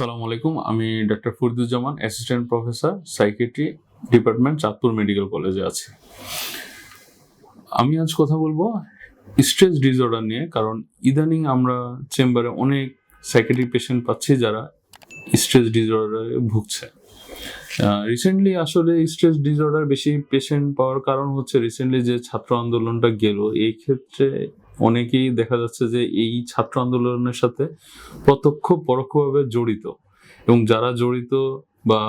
আসসালামু আলাইকুম। আমি doctor Fariduzzaman assistant professor psychiatry department Chandpur medical কলেজে আছি। আমি আজ কথা বলব স্ট্রেস ডিসঅর্ডার নিয়ে, কারণ ইদানিং আমরা চেম্বারে অনেক সাইকেট্রি পেশেন্ট পাচ্ছি যারা স্ট্রেস ডিসঅর্ডারে ভুগছে। রিসেন্টলি আসলে স্ট্রেস ডিসঅর্ডার বেশি পেশেন্ট পাওয়ার কারণ হচ্ছে রিসেন্টলি যে ছাত্র আন্দোলনটা গেল, এই ক্ষেত্রে অনেকেই দেখা যাচ্ছে যে এই ছাত্র আন্দোলনের সাথে প্রত্যক্ষ পরোক্ষভাবে জড়িত এবং যারা জড়িত বা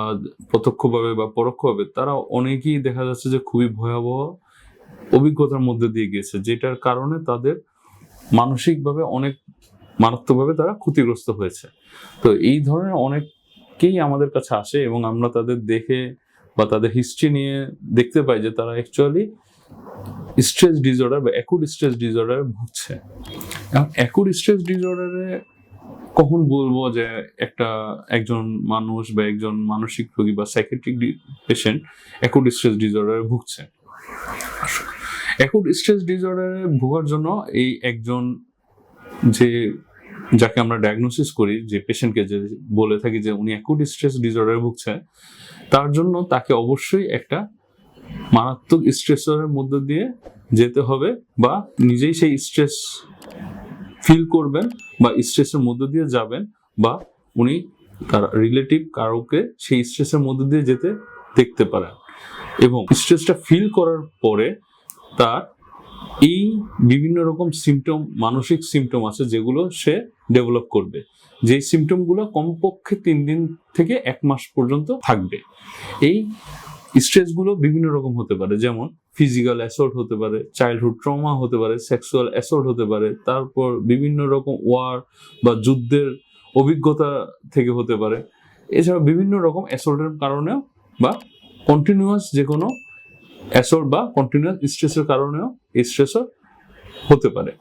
প্রত্যক্ষভাবে বা পরোক্ষভাবে, তারা অনেকেই দেখা যাচ্ছে যে খুবই ভয়াবহ অভিজ্ঞতার মধ্যে দিয়ে গেছে যেটার কারণে তাদের মানসিকভাবে অনেক মারাত্মকভাবে তারা ক্ষতিগ্রস্ত হয়েছে। তো এই ধরনের অনেককেই আমাদের কাছে আসে এবং আমরা তাদের দেখে বা তাদের হিস্ট্রি নিয়ে দেখতে পাই যে তারা অ্যাকচুয়ালি স্ট্রেস ডিসঅর্ডার বা অ্যাকুট স্ট্রেস ডিসঅর্ডারে ভুগছে। এখন অ্যাকুট স্ট্রেস ডিসঅর্ডারে কখন বলব যে একটা একজন মানুষ বা একজন মানসিক রোগী বা সাইকেট্রিক পেশেন্ট অ্যাকুট স্ট্রেস ডিসঅর্ডারে ভুগছে? অ্যাকুট স্ট্রেস ডিসঅর্ডারে ভোগার জন্য এই একজন যে, যাকে আমরা ডায়াগনোসিস করি, যে পেশেন্টকে যে বলে থাকি যে উনি অ্যাকুট স্ট্রেস ডিসঅর্ডারে ভুগছে, তার জন্য তাকে অবশ্যই একটা মারাত্মক স্ট্রেসরের মধ্য দিয়ে যেতে হবে বা নিজেই সেই স্ট্রেস ফিল করবেন বা স্ট্রেসের মধ্য দিয়ে যাবেন বা উনি তার রিলেটিভ কারোকে সেই স্ট্রেসের মধ্য দিয়ে যেতে দেখতে পারেন। এবং স্ট্রেসটা ফিল করার পরে তার এই বিভিন্ন রকম সিমটম, মানসিক সিমটম আছে যেগুলো সে ডেভেলপ করবে। যে সিমটমগুলো কমপক্ষে তিন দিন থেকে এক মাস পর্যন্ত থাকবে। এই স্ট্রেসগুলো বিভিন্ন রকম হতে পারে, যেমন ফিজিক্যাল অ্যাসল্ট হতে পারে চাইল্ডহুড ট্রমা হতে পারে সেক্সুয়াল অ্যাসল্ট হতে পারে, তারপর বিভিন্ন রকম ওয়ার বা যুদ্ধের অভিজ্ঞতা থেকে হতে পারে। এছাড়া বিভিন্ন রকম অ্যাসল্টের কারণেও বা কন্টিনিউয়াস যে কোনো অ্যাসল্ট বা কন্টিনিউয়াস স্ট্রেসের কারণেও এই স্ট্রেসও হতে পারে।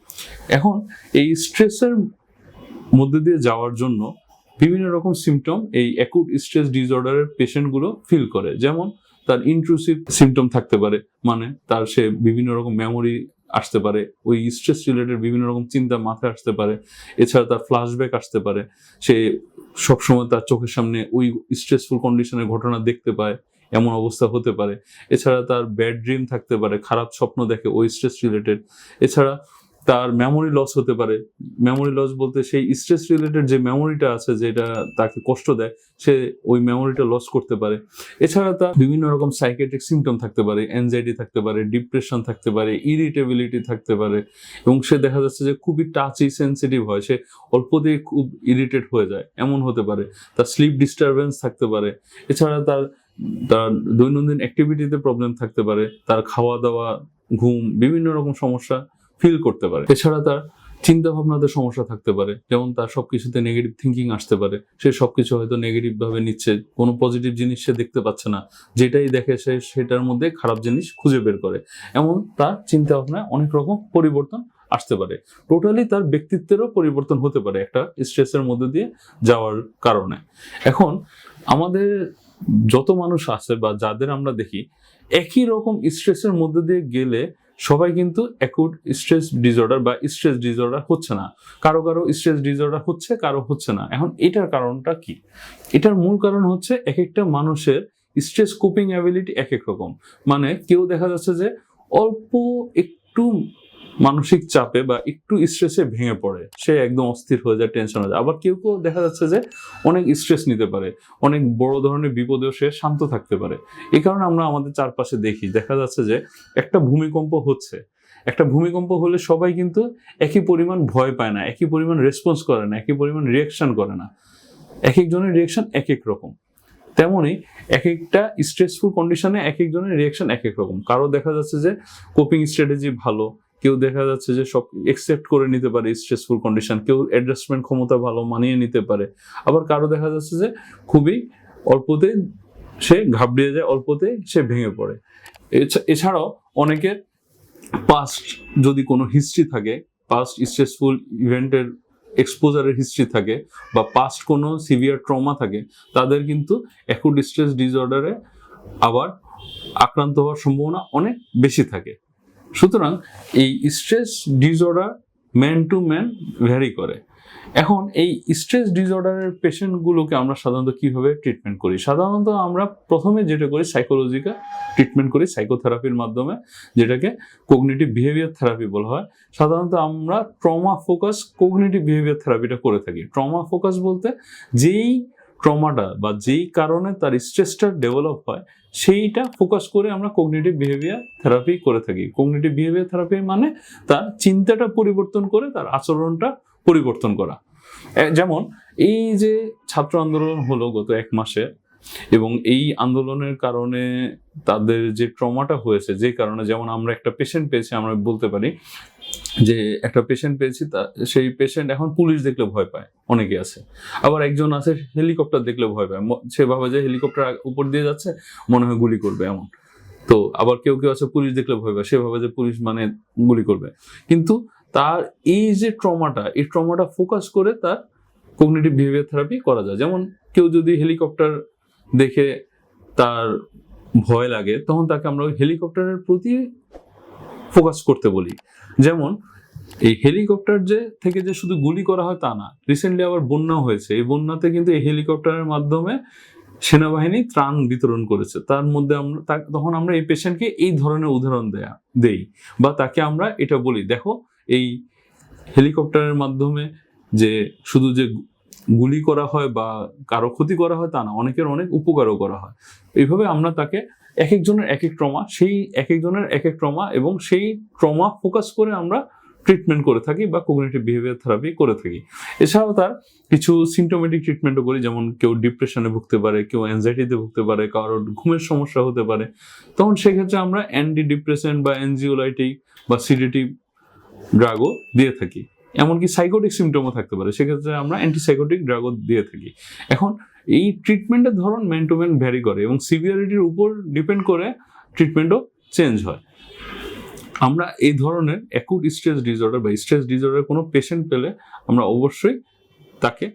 এখন এই স্ট্রেসের মধ্যে দিয়ে যাওয়ার জন্য বিভিন্ন রকম সিমটম এই অ্যাকুট স্ট্রেস ডিসঅর্ডারের পেশেন্টগুলো ফিল করে, যেমন তার ইন্ট্রুসিভ সিমটম থাকতে পারে। মানে তার সে বিভিন্ন রকম মেমোরি আসতে পারে, ওই স্ট্রেস রিলেটেড বিভিন্ন রকম চিন্তা মাথায় আসতে পারে। এছাড়া তার ফ্ল্যাশব্যাক আসতে পারে। সে সবসময় তার চোখের সামনে ওই স্ট্রেসফুল কন্ডিশনের ঘটনা দেখতে পায়, এমন অবস্থা হতে পারে। এছাড়া তার ব্যাড ড্রিম থাকতে পারে, খারাপ স্বপ্ন দেখে ওই স্ট্রেস রিলেটেড এছাড়া তার মেমোরি লস হতে পারে। মেমোরি লস বলতে সেই স্ট্রেস রিলেটেড যে মেমোরিটা আছে যেটা তাকে কষ্ট দেয়, সে ওই মেমোরিটা লস করতে পারে। এছাড়া তার বিভিন্ন রকম সাইকেট্রিক সিমটম থাকতে পারে অ্যাংজাইটি থাকতে পারে ডিপ্রেশন থাকতে পারে ইরিটেবিলিটি থাকতে পারে এবং সে দেখা যাচ্ছে যে খুবই টাচি সেন্সিটিভ হয়। সে অল্পতেই খুব ইরিটেট হয়ে যায়। এমন হতে পারে। তার স্লিপ ডিস্টারবেন্স থাকতে পারে। এছাড়া তার তার দৈনন্দিন অ্যাক্টিভিটিতে প্রবলেম থাকতে পারে। তার খাওয়া দাওয়া ঘুম, বিভিন্ন রকম সমস্যা ফিল করতে পারে। এছাড়া তার চিন্তা ভাবনাতে সমস্যা থাকতে পারে, যেমন তার সবকিছুতে নেগেটিভ থিঙ্কিং আসতে পারে। সে সবকিছু হয়তো নেগেটিভ ভাবে নিচ্ছে, কোনো পজিটিভ জিনিস সে দেখতে পাচ্ছে না। যেটাই দেখে সে সেটার মধ্যে খারাপ জিনিস খুঁজে বের করে। এমন তার চিন্তা ভাবনায় অনেক রকম পরিবর্তন আসতে পারে। টোটালি তার ব্যক্তিত্বেরও পরিবর্তন হতে পারে একটা স্ট্রেসের মধ্যে দিয়ে যাওয়ার কারণে। এখন আমাদের যত মানুষ আছে বা যাদের আমরা দেখি, একই রকম স্ট্রেসের মধ্যে দিয়ে গেলে সবাই কিন্তু অ্যাকুট স্ট্রেস ডিসঅর্ডার বা স্ট্রেস ডিসঅর্ডার হচ্ছে না। কারও কারও স্ট্রেস ডিসঅর্ডার হচ্ছে, কারও হচ্ছে না। এখন এটার কারণটা কি? এটার মূল কারণ হচ্ছে এক একটা মানুষের স্ট্রেস কোপিং অ্যাবিলিটি এক এক রকম। মানে কেউ দেখা যাচ্ছে যে অল্প একটু মানসিক চাপে বা একটু স্ট্রেসে ভেঙে পড়ে। সে একদম অস্থির হয়ে যায় টেনশন হয়ে যায়। আবার কেউ কেউ দেখা যাচ্ছে যে অনেক স্ট্রেস নিতে পারে, অনেক বড় ধরনের বিপদেও সে শান্ত থাকতে পারে। এই কারণে আমরা আমাদের চারপাশে দেখি, দেখা যাচ্ছে যে একটা ভূমিকম্প হচ্ছে। একটা ভূমিকম্প হলে সবাই কিন্তু একই পরিমাণ ভয় পায় না, একই পরিমাণ রেসপন্স করে না, একই পরিমাণ রিয়াকশন করে না। এক একজনের রিয়াকশন এক এক রকম। তেমনই এক একটা স্ট্রেসফুল কন্ডিশনে এক একজনের রিয়াকশন এক এক রকম। কারও দেখা যাচ্ছে যে কোপিং স্ট্র্যাটেজি ভালো কেউ দেখা যাচ্ছে যে সব একসেপ্ট করে নিতে পারে স্ট্রেসফুল কন্ডিশন কেউ অ্যাডজাস্টমেন্ট ক্ষমতা ভালো মানিয়ে নিতে পারে। আবার কারও দেখা যাচ্ছে যে খুবই অল্পতে সে ঘাবড়িয়ে যায়, অল্পতে সে ভেঙে পড়ে। এছা- এছাড়াও অনেকের পাস্ট যদি কোনো হিস্ট্রি থাকে পাস্ট স্ট্রেসফুল ইভেন্টের এক্সপোজারের হিস্ট্রি থাকে বা পাস্ট কোনো সিভিয়ার ট্রমা থাকে, তাদের কিন্তু অ্যাকুট স্ট্রেস ডিসঅর্ডারে আবার আক্রান্ত হওয়ার সম্ভাবনা অনেক বেশি থাকে। সুতরাং এই stress disorder man to man vary করে। এখন এই স্ট্রেস ডিসঅর্ডারের পেশেন্টগুলোকে আমরা সাধারণত কীভাবে ট্রিটমেন্ট করি? সাধারণত আমরা প্রথমে যেটা করি সাইকোলজিক্যাল ট্রিটমেন্ট করি সাইকোথেরাপির মাধ্যমে, যেটাকে কগনিটিভ বিহেভিয়ার থেরাপি বলা হয়। সাধারণত আমরা ট্রমা ফোকাস কগনিটিভ বিহেভিয়ার থেরাপিটা করে থাকি। ট্রমা ফোকাস বলতে যেই ট্রমাটা বা যেই কারণে তার স্ট্রেসটা ডেভেলপ হয়, সেইটা ফোকাস করে আমরা কগনিটিভ বিহেভিয়ার থেরাপি করে থাকি। কগনিটিভ বিহেভিয়ার থেরাপি মানে তার চিন্তাটা পরিবর্তন করে তার আচরণটা পরিবর্তন করা। যেমন এই যে ছাত্র আন্দোলন হলো গত এক মাসে এবং এই আন্দোলনের কারণে তাদের যে ট্রমাটা হয়েছে, যে কারণে যেমন আমরা একটা পেশেন্ট পেয়েছি, আমরা বলতে পারি যে একটা পেশেন্ট পেয়েছি তা, সেই পেশেন্ট এখন পুলিশ দেখলে ভয় পায়, অনেকে আছে। আবার একজন আছে হেলিকপ্টার দেখলে ভয় পায়। সে ভাবে যে হেলিকপ্টার উপর দিয়ে যাচ্ছে, মনে হয় গুলি করবে এমন। তো আবার কেউ কেউ আছে পুলিশ দেখলে ভয় পায়, সে ভাবে যে পুলিশ মানে গুলি করবে। কিন্তু তার এই যে ট্রমাটা, এই ট্রমাটা ফোকাস করে তার কগনিটিভ বিহেভিয়ার থেরাপি করা যায়। যেমন কেউ যদি হেলিকপ্টার দেখে তার ভয় লাগে, তখন তাকে আমরা হেলিকপ্টারের প্রতি ফোকাস করতে বলি। যেমন, এই হেলিকপ্টার যে থেকে যে শুধু গুলি করা হয় তা না রিসেন্টলি আবার বন্যা হয়েছে। এই বন্যাতে কিন্তু এই হেলিকপ্টারের মাধ্যমে সেনাবাহিনী ত্রাণ বিতরণ করেছে। তার মধ্যে আমরা তখন আমরা এই পেশেন্টকে এই ধরনের উদাহরণ দেয়া, দেই বা তাকে আমরা এটা বলি। দেখো, এই হেলিকপ্টারের মাধ্যমে যে শুধু যে গুলি করা হয় বা কারও ক্ষতি করা হয় তা না, অনেকের অনেক উপকারও করা হয়। এইভাবে আমরা তাকে এক একজনের এক এক ট্রমা, সেই এক একজনের এক এক ট্রমা এবং সেই ট্রমা ফোকাস করে আমরা ট্রিটমেন্ট করে থাকি বা কগনিটিভ বিহেভিয়ার থেরাপি করে থাকি। এছাড়াও তার কিছু সিমটোমেটিক ট্রিটমেন্টও করি, যেমন কেউ ডিপ্রেশনে ভুগতে পারে, কেউ অ্যাংজাইটিতে ভুগতে পারে কারোর ঘুমের সমস্যা হতে পারে। তখন সেক্ষেত্রে আমরা অ্যান্টি ডিপ্রেশন বা অ্যানজিওলাইটিক বা সিডেটিভ ড্রাগও দিয়ে থাকি। এমনকি সাইকোটিক সিমটমও থাকতে পারে। সেক্ষেত্রে আমরা অ্যান্টিসাইকোটিক ড্রাগও দিয়ে থাকি। এখন এই ট্রিটমেন্টের ধরন ম্যান টু ম্যান ভ্যারি করে এবং সিভিয়ারিটির উপর ডিপেন্ড করে ট্রিটমেন্টও চেঞ্জ হয়। আমরা এই ধরনের অ্যাকুট স্ট্রেস ডিসঅর্ডার বা স্ট্রেস ডিসঅর্ডার কোনো পেশেন্ট পেলে আমরা অবশ্যই তাকে